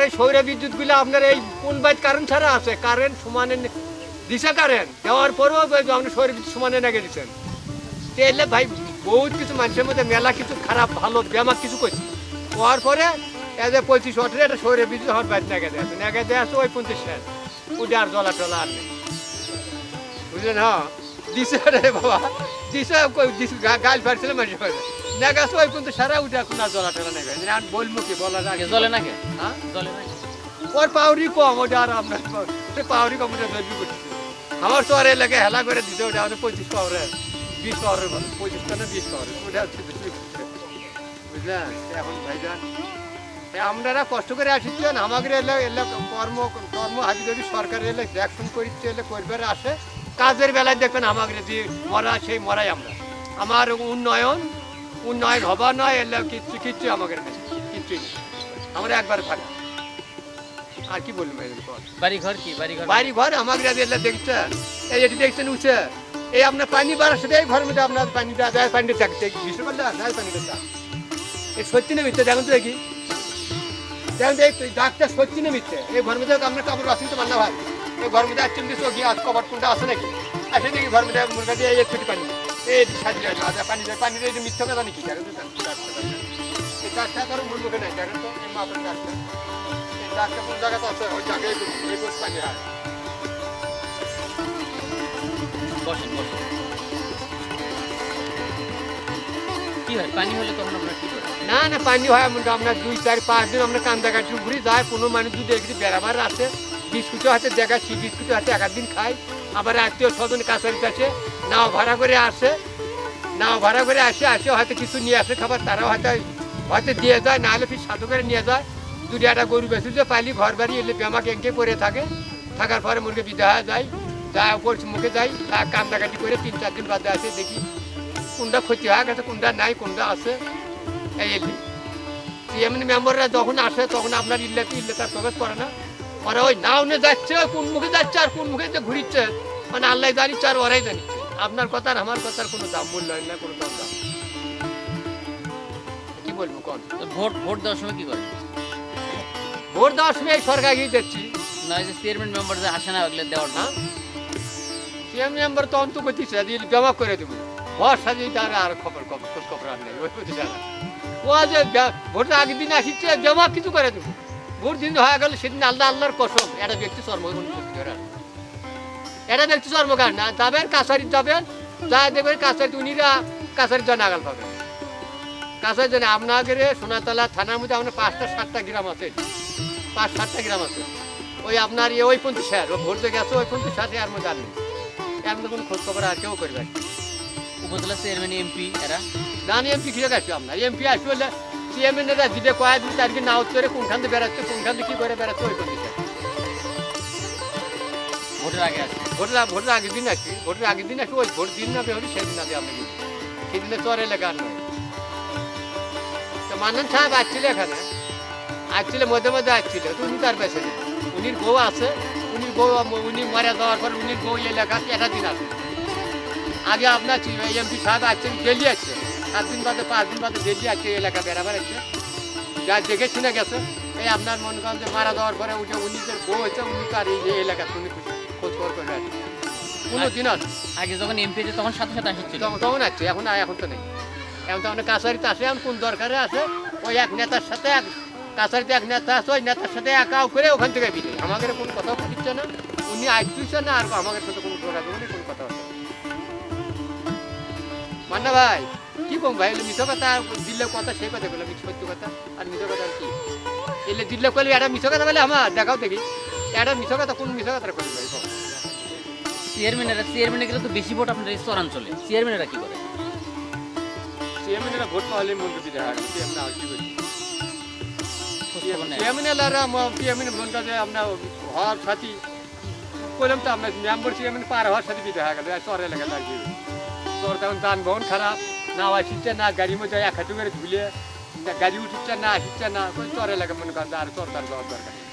এই সৌর বিদ্যুৎ গুলো আপনার এই কোন বাইত কারেন্ট ছাড়া আছে? কারেন্ট সমানে দিছে কারেন্ট দেওয়ার পরেও আপনি সৌর বিদ্যুৎ সমানে নাগে দিচ্ছেন এলে ভাই বহুত কিছু মানুষের মধ্যে মেলা কিছু খারাপ, ভালো বেমাক কিছু করছি। হওয়ার পরে যে পঁচিশ অঠেরো এটা সৌর বিদ্যুৎ আমার বাইত নাগে দেয় নাগে দেয় আছে ওই পঞ্চাশ শেষ ওটা আর জলা টলা আর বুঝলেন হ্যাঁ? দিছে রে বাবা। দিছে দিছে গাল ফাড়ছিল মানুষ নাগে আছে ওই পর্যন্ত সারা উঠে এখন আর জলা টলা আর বলব কি বলার আগে জলে না হ্যাঁ? জলে না ওর পাউরি কম ওটা আর আমরা সে পাউরি কম ওটা দৈবি করতেছি আমার তো আর এলাকায় হেলা করে দিতে ওটা আমাদের পঁচিশ পাওয়ারে বিশ পাওয়ারের ভালো পঁচিশ না বিশ পাওয়ারের ওটা হচ্ছে বুঝলেন? এখন ভাইজান এ কষ্ট করে আসিচ্ছেন আমাদের এলে এলে কর্ম কর্ম হাবি যদি সরকার এলে দেখশন করিচ্ছে এলে করবার আসে কাজের বেলায় দেখবেন আমাদের যে মরা সেই মরাই আমরা। আমার উন্নয়ন উন্নয়ন হবার নয় এলে কিচ্ছু কিচ্ছু আমাদের নেই কিচ্ছুই নেই। আমরা একবার ফাঁকা আর কি বলব বাড়ি ঘর? কি? বাড়ি ঘর বাড়ি ঘর আমাকে এলা দেখছেন এই এটি দেখছেন উঠছে। এই আপনার পানি বাড়ার সাথে এই ঘরের মধ্যে আপনার পানিটা দেয় পানিটা থাকছে। গ্রীষ্ম করলে দেয় পানিটা থাক এই সত্যি না মিথ্যে? দেখুন তো দেখি। দেখুন এই ডাক্তার সত্যি না মিথ্যে? এই ঘরের মধ্যে আপনার কাপড় আসেন তো মান্না ভাই এই ঘরের মধ্যে দিচ্ছ গিয়ে আজ কবার কোনটা আছে নাকি? আসে দেখি ঘরের মধ্যে মুরগা দিয়ে এই ছুটি পানি। এই সাজিয়ে পানি দেয় পানি দিয়ে মিথ্যা কথা নাকি? দেখুন এই চারটা কারও মূল মুখে নাই তো? এই মাপের চারটা এই চারটা কোন জায়গাতে আছে? ওই জায়গায় এই গোছ পানি হয় বসেন বসেন। কি হয় পানি হলে তখন আমরা কি করি না না পানি হয় এমন আমরা দুই চার পাঁচ দিন আমরা কান্দাকাটি ঘুরি যায় কোনো মানুষ যদি একদিন বেড়াবার আছে বিস্কুটও হাতে দেখা সি বিস্কুটও হাতে এক দিন খাই আবার আত্মীয় স্বজন কাছারিতে আছে নাও ভাড়া করে আসে। নাও ভাড়া করে আসে আসে হয়তো কিছু নিয়ে আসে খাবার, তারাও হয়তো হয়তো দিয়ে যায়, নাহলে ফির সাধু করে নিয়ে যায়। দুটি একটা গরু বেশি যে পাইলি ঘর বাড়ি এলে বেমা কেঙ্কে পরে থাকে। থাকার পরে মুরগি বিদা হয়ে যায় যা উপর মুখে যাই তা কান্দাকাটি করে তিন চার দিন বাদে আসে, দেখি কোনটা ক্ষতি হয়ে গেছে কোনটা নাই কোনটা আছে। এই এলি সিএমএন মেম্বাররা যখন আসে, তখন আপনার ইল্লাতে ইল্লে তার প্রবেশ করে না। ওরা ওই নাও নিয়ে যাচ্ছে কোন মুখে যাচ্ছে আর কোন মুখে যে ঘুরিচ্ছে? মানে আল্লাহ জানিচ্ছে আর ওরাই জানিচ্ছে। আপনার কথা আর আমার কথার কোনো দাম মূল্য না কোনো দাম দাম। কি বলব কোন? ভোট ভোট দেওয়ার সময় কি করেন? ভোট দেওয়ার সময় এই সরকারকেই দেখছি। না যে চেয়ারম্যান মেম্বার যে আসে না ওগুলো দেওয়ার হ্যাঁ? সিএম মেম্বার তো অন্ত করতেছে জমা করে দেবো। দিয়ে তার আর খবর খবর খোঁজ খবর আর নেই ওই প্রতি ও যে বে- ভোটের আগের দিন আসিচ্ছে জমা কিছু করে দেবো। ভোট দিন হয়ে গেল সেদিন আল্লাহ আল্লাহর কসম। এটা ব্যক্তি চর্মগ্রহণ করতে পারে। এটা ব্যক্তি চর্মগান না যাবেন কাছারি যাবেন যা দেখবেন কাছারি উনিরা কাছারির জন্য আগাল পাবেন। কাছারি জন্য আপনাদের সোনাতলা থানার মধ্যে আপনার পাঁচটা সাতটা গ্রাম আছে। পাঁচ সাতটা গ্রাম আছে। ওই আপনার ইয়ে ওই পঞ্চাশ স্যার ও ভোট গেছে ওই পঞ্চাশ সাথে আর মধ্যে আর নেই। এর মধ্যে কোনো খোঁজ খবর আর কেউ করবে। উপজেলা চেয়ারম্যান এমপি এরা? না এমপি কিসে গেছে আপনার। এমপি আসবে বলে চেয়ারম্যান এরা দিবে কয়েক দিন তারিখে না উত্তরে কোনখান থেকে বেড়াচ্ছে, কোনখান থেকে কি করে বেড়াচ্ছে, ওই পঞ্চাশ ভোটের আগে আসে ভোটের ভোটের আগের দিন আসি ভোটের আগের দিন আসি ওই ভোট দিন না বেরোলি সেদিন দিয়ে আপনি সেদিনে চর এলাকা আর নয়। তো মান্নান সাহেব আসছিল এখানে। আসছিল, মধ্যে মধ্যে আসছিল, তো উনি তার পেছনে। উনির বউ আছে। উনি বউ, উনি মারা যাওয়ার পর উনির বউ এলাকা এটা দিন আসে আগে আপনার এমপি সাহেব আসছেন ডেলি আসছে সাত দিন বাদে পাঁচ দিন বাদে আসছে এই এলাকা বেড়াবার আসছে যা দেখে শুনে গেছে। এই আপনার মনে করেন যে মারা যাওয়ার পরে উঠে উনি যে বউ হচ্ছে উনি তার এই এলাকা উনি খোঁজ খবর করে আসছে। কোনো দিন আসে আগে যখন এমপি তখন সাথে সাথে আসছিল। তখন তখন আসছে এখন আর এখন তো নেই। এখন তো অনেক কাছারিতে আসে এখন কোন দরকারে আছে ওই এক নেতার সাথে এক কাছারিতে এক নেতা আছে ওই নেতার সাথে একাও করে ওখান থেকে বিলে আমাদের কোনো কথা দিচ্ছে না। উনি আসতেছে না আর আমাদের সাথে কোনো যোগাযোগ নেই কোনো কথা হচ্ছে মান্না ভাই। কি কম ভাই? মিথ্য কথা দিলে কথা সেই কথা বলে মিথ্য সত্য কথা। আর মিথ্য কথা আর কি? এলে দিলে করলে একটা মিথ্য কথা বলে আমার দেখাও দেখি। একটা মিথ্য কথা কোন মিথ্য কথা করবে ভাই? কও। চেয়ারম্যান চেয়ারম্যানে গেলে তো বেশি ভোট আপনার এই চরাঞ্চলে। চেয়ারম্যানেরা কি করে? সিএমএনরা ভোট পাওয়ালে মন্ত্রী বিধায় আর সিএম না কি নেয় সিএমএনএলারা সিএমএন মনটা যে আপনার হওয়ার সাথী। বললাম তো আপনার মেম্বার সিএমএন পার হওয়ার সাথে বিধা হয়ে গেল চর এলাকা লাগিয়ে চর তখন যানবাহন খারাপ না আসিচ্ছে না গাড়ির মধ্যে এক হাঁটু করে না গাড়ি উঠছে না আসিচ্ছে না চরে লাগে মনে করেন আর চর তার যাওয়ার দরকার।